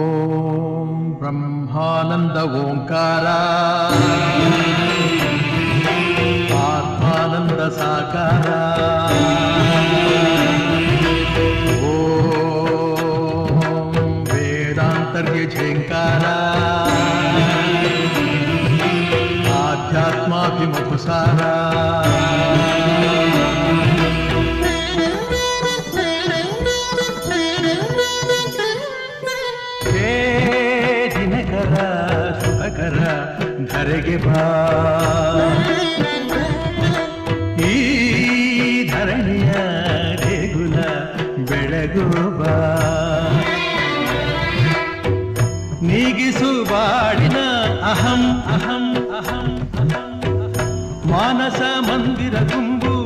ఓం బ్రహ్మానంద ఓంకార ఆత్మానంద సాకార ఓం వేదాంతర్య ఝేంకార ఆధ్యాత్మాభిముఖ సారా ಹೇ ದಿನಕರ ಶುಭಕರ ಧರೆಗೆ ಬಾ ಈ ಧರಣಿಯ ದೇಗುಲ ಬೆಳಗು ಬಾ ನೀಗಿಸು ಬಾಡಿನ ಅಹಂ ಅಹಂ ಅಹಂ ಅಹಂ మానస మందిర గుంబు.